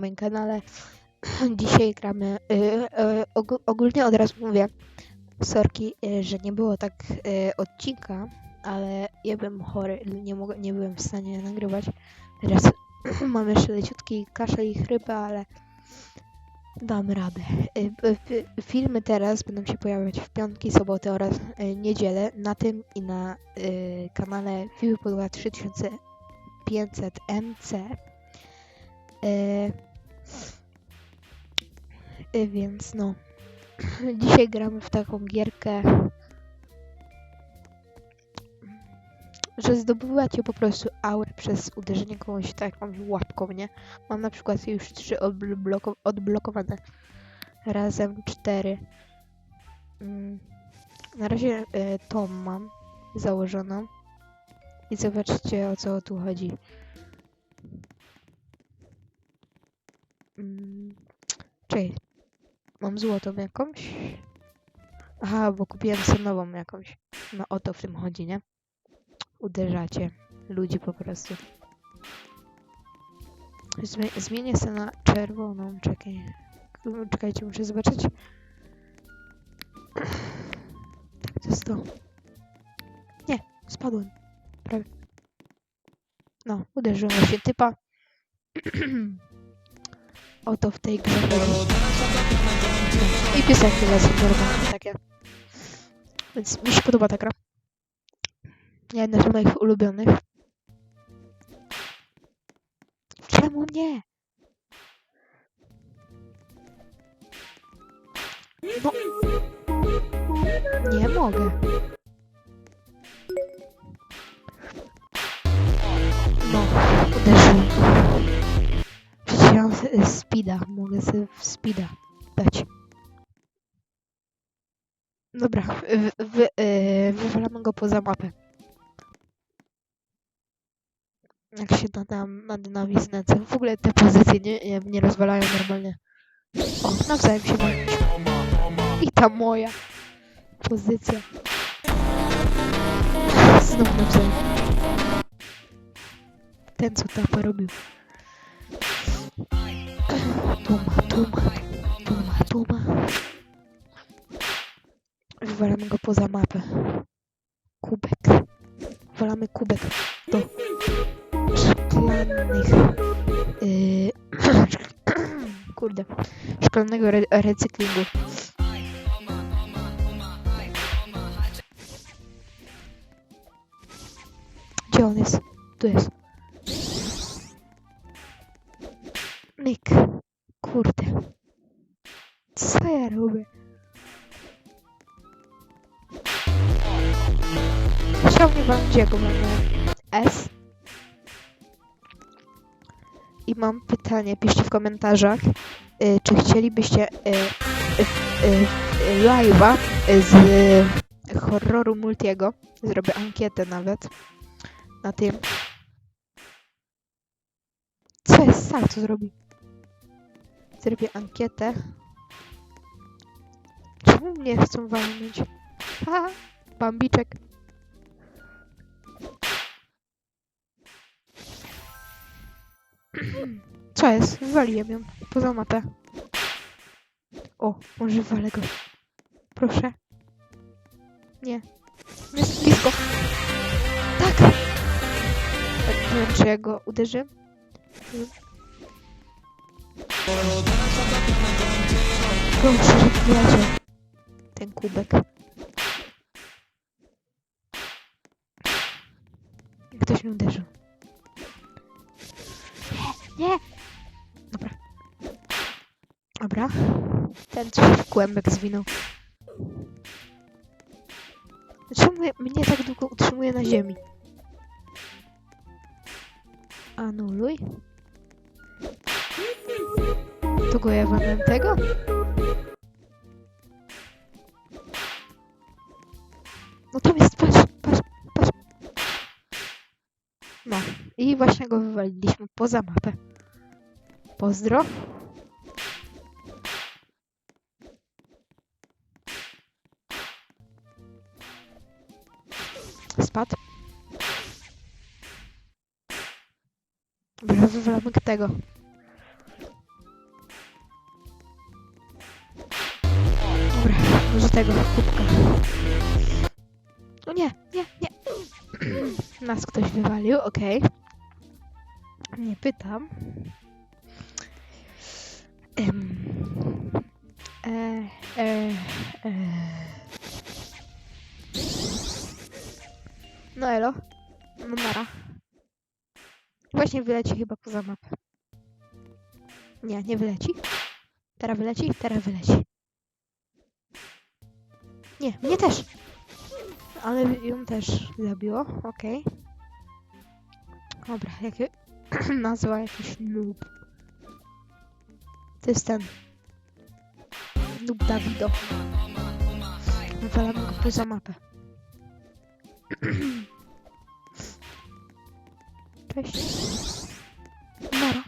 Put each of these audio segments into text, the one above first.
moim kanale. Dzisiaj gramy. y, y, og- ogólnie od razu mówię, sorki, y, że nie było tak odcinka, ale ja byłem chory, nie, nie byłem w stanie nagrywać. Teraz mam jeszcze leciutki kaszel i chrypę, ale dam radę. Filmy teraz będą się pojawiać w piątki, soboty oraz niedzielę na tym i na y, kanale Filmy Podła 3500 MC. Y, y, więc no. Dzisiaj gramy w taką gierkę, że zdobywacie po prostu aurę przez uderzenie kogoś taką łapką, nie? Mam na przykład już trzy odbloko- odblokowane. Razem cztery. Mm. Na razie y, tą mam założoną. I zobaczcie o co tu chodzi. Mm. Mam złotą jakąś? Aha, bo kupiłem sobie nową jakąś. No o to w tym chodzi, nie? Uderzacie ludzi po prostu. Zmie- zmienię sobie na czerwoną, czekaj. Czekajcie, muszę zobaczyć. Tak, to jest to. Nie, spadłem. Prawie. No, uderzyłem właśnie typa. Oto w tej grze chodzi. I piosenki lecą normalnie takie. Więc mi się podoba ta gra. Jedna z moich ulubionych. Czemu nie? No. Nie mogę. No, uderzyłem. Speeda. Mogę sobie w speeda dać. Dobra, wy, wy, yy, wywalamy go poza mapę. Jak się na, na, na znęcę. W ogóle te pozycje nie, nie, rozwalają normalnie. O, nawzajem się walić. I ta moja pozycja. Znowu nawzajem. Ten co tapa robił. Tuma, tuma, tuma, tuma. Wywalamy go poza mapę. Kubek. Wywalamy kubek do szklanych. Yy, kurde. Szklanego re recyklingu. Gdzie on jest? Tu jest. Kurde. Co ja robię? Chciałbym wam gdzie go mamy? S. I mam pytanie, piszcie w komentarzach, y, czy chcielibyście y, y, y, y, live'a z y, horroru Multiego. Zrobię ankietę nawet na tym. Co jest sam, co zrobi? Zrobię ankietę. Czemu mnie chcą walnąć? Ha, bambiczek. Co jest? Wywaliłem ją poza mapę. O, może walę go. Proszę. Nie. Jest blisko. Tak! Tak, nie wiem, czy ja go uderzę. Proszę, wyleciał. Ten kubek. Ktoś mnie uderzył. Nie! Nie! Dobra. Dobra. Ten coś w kłębek zwinął. Czemu mnie tak długo utrzymuje na ziemi? Anuluj. Tego? No tam jest, patrz, patrz, patrz. No. I właśnie go wywaliliśmy poza mapę. Pozdro. Spadł. Dobra, wywalamy tego. Może tego kubka. O nie, nie, nie. Nas ktoś wywalił, okej. Nie pytam. Em. E, e, e. No elo. No nara. Właśnie wyleci chyba poza mapę. Nie, nie wyleci. Teraz wyleci, teraz wyleci. Nie, mnie też. Ale ją też zabiło, okej. Dobra, jakie nazwa jakiś noob. To jest ten. Noob Dawido. Wywalamy go poza mapę. Cześć. Nara.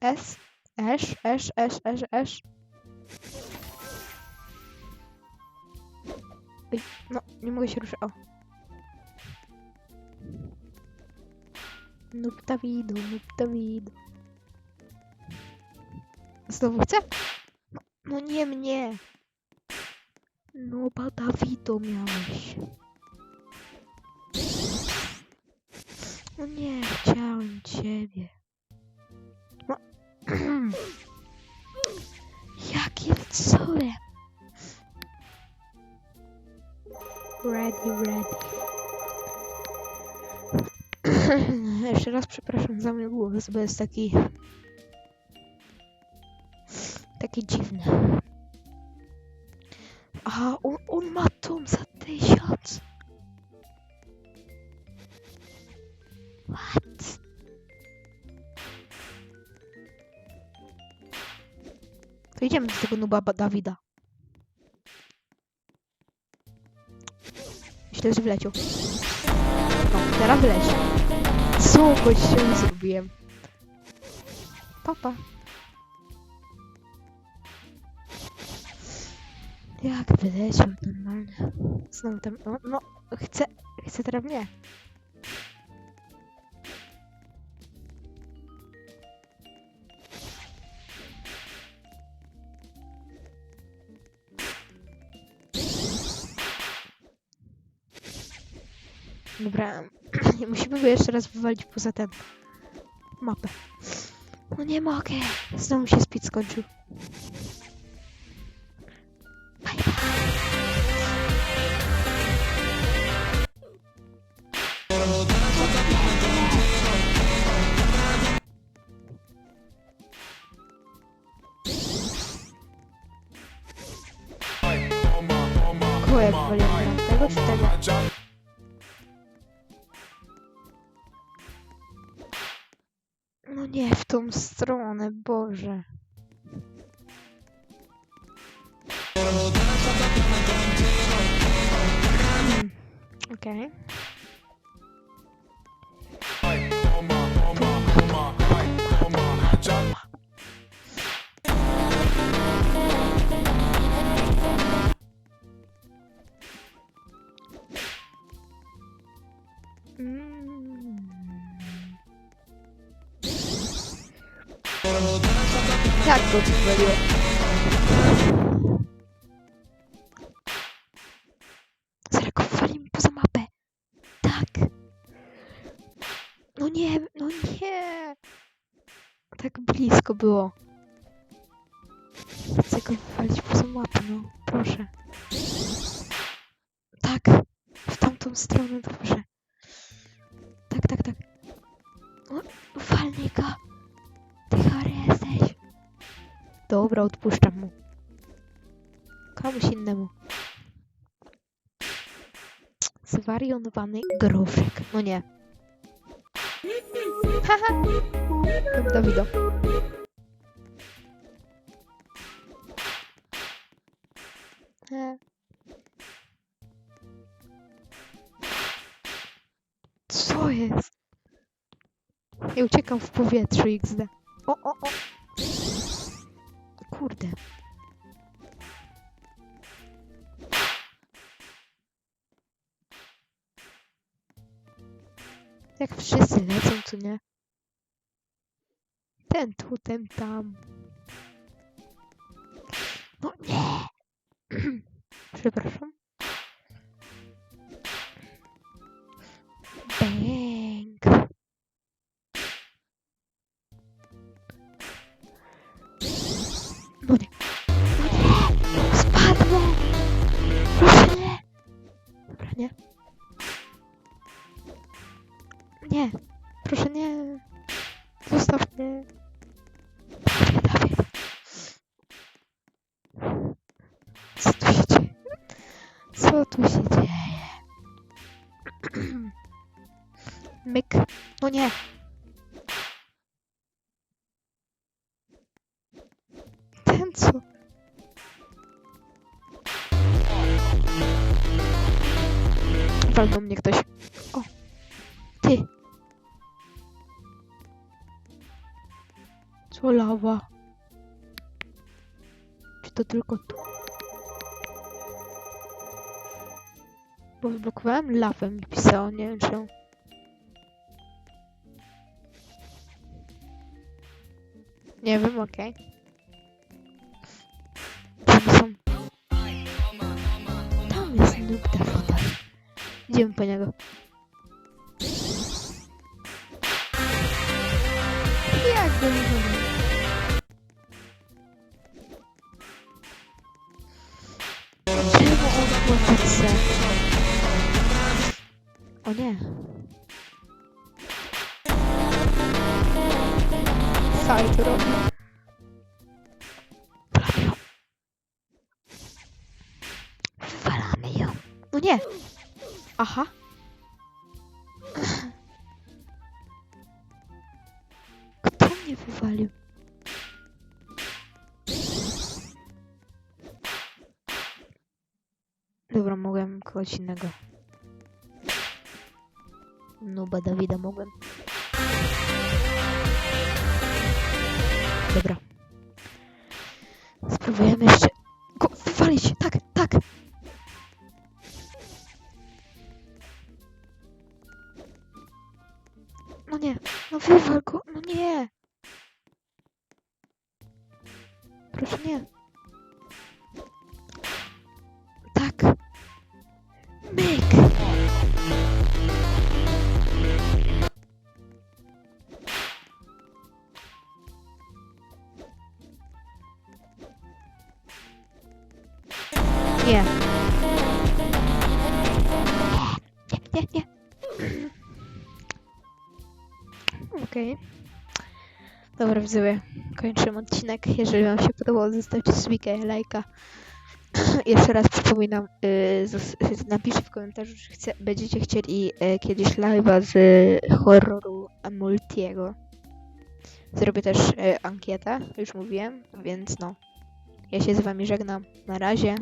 S. Esz, esz, esz, esz, esz. Ej, no, nie mogę się ruszyć. O. Noob Dawido, noob Dawido. Znowu chcę? No, no nie mnie. No, ba Dawido miałeś. No nie, chciałem ciebie. No. Jakie cudem. Ready, ready. Jeszcze raz przepraszam za mój głos, bo jest taki... Taki dziwny. A, on, on ma tom za tysiąc. What? To idziemy do tego nuba Ba- Dawida. Myślę, że wleciał. No, teraz wleci. Co gościom zrobiłem? Papa. Jak wyleciał normalnie. Znowu tam, no, no, chcę, chcę teraz mnie. Dobra, musimy go jeszcze raz wywalić poza ten mapę. No nie mogę. Znowu się speed skończył. Tą stronę, Boże. Hmm, Okej. Mm. Jak to wywaliło? Zaraz go wywalimy poza mapę. Tak. No nie, no nie. Tak blisko było. Chcę go wywalić poza mapę, no. Proszę. Tak. W tamtą stronę, dobrze. Tak, tak, tak. O, walnij Dobra, odpuszczam mu. Komuś innemu. Zwariowany groszek. No nie. Haha. Dom Dawido. E. Co jest? Ja uciekam w powietrzu XD. O, o, o. Kurde. Jak wszyscy lecą, co nie? Ten tu, ten tam. No nie! Przepraszam. Proszę nie. Zostaw mnie. Co tu się dzieje? Co tu się dzieje? Myk. No nie. Ten co? Walnął mnie ktoś. Co lawa? Czy to tylko tu? Bo wyblokowałem lawę mi pisało, nie wiem czemu. Nie wiem, okej. Tam są. Tam jest noob Dawida. Idziemy po niego. Jak go nie serce? O nie. Saj to robi. Wywalamy ją. Ją. No nie. Aha. Mogłem kogoś innego. Nuba Dawida mogłem. Dobra. Spróbujemy jeszcze go wywalić. Tak, tak. No nie, no wywal go, no nie. Proszę nie. Okej. Dobra, widzowie. Kończymy odcinek. Jeżeli wam się podobało, zostawcie subika i lajka. Jeszcze raz przypominam, y, zos- napiszcie w komentarzu, czy chce, będziecie chcieli y, kiedyś live'a z horroru Multiego. Zrobię też y, ankietę, już mówiłem, więc no. Ja się z wami żegnam. Na razie.